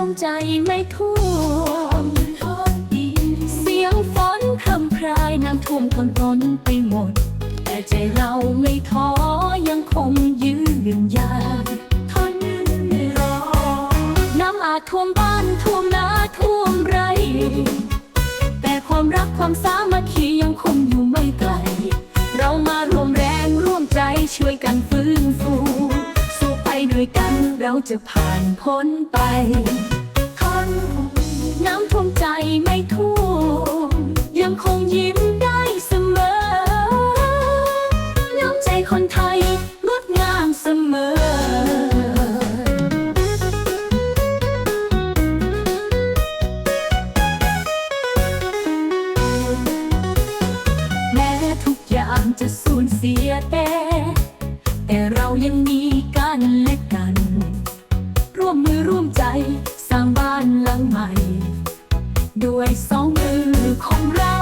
ท่วมใจไม่ท่วมเสียงฝนคำพรายน้ำท่วมคนร้นไปหมด แต่ใจเราไม่ท้อยังคงยืนหยันทนรอน้ำอาจท่วมบ้านท่วมนาท่วมไร แต่ความรักความสามัคคี ด้วยกันเราจะผ่านพ้นไปคนน้ำท่วมใจไม่ท่วมยังคงยิ้มได้เสมอ น้ำใจคนไทยงดงามเสมอ แม้ทุกอย่างจะสูญเสียแต่ แต่เรายังมีกันและ ใจ สร้างบ้านหลังใหม่ ด้วยสองมือของเรา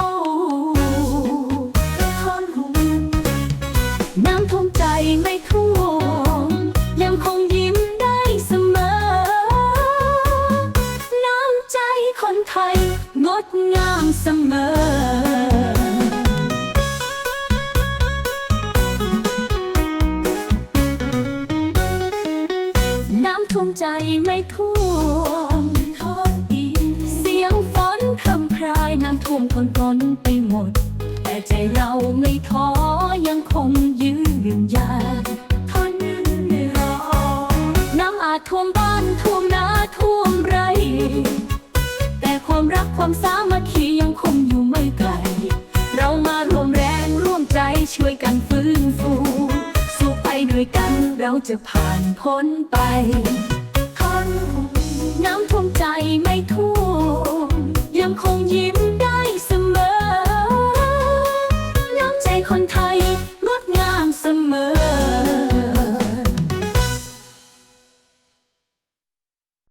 ทนน้ำท่วมใจไม่ท่วมยังคงยิ้มได้เสมอ น้ำใจคนไทย งดงามเสมอ ใจไม่ท่วมเสียงฝนคำพรายน้ำท่วมคนร้นไปหมด แต่ใจเราไม่ท้อยังคงยืนยันทนรอน้ำอาจท่วมบ้านท่วมนาท่วมไร แต่ความรักความสามัคคียังคงอยู่ไม่ไกล เรามารวมแรงร่วมใจช่วยกันฟื้นฟูสู้ไปด้วยกันเราจะผ่านพ้นไป น้ำท่วมใจไม่ท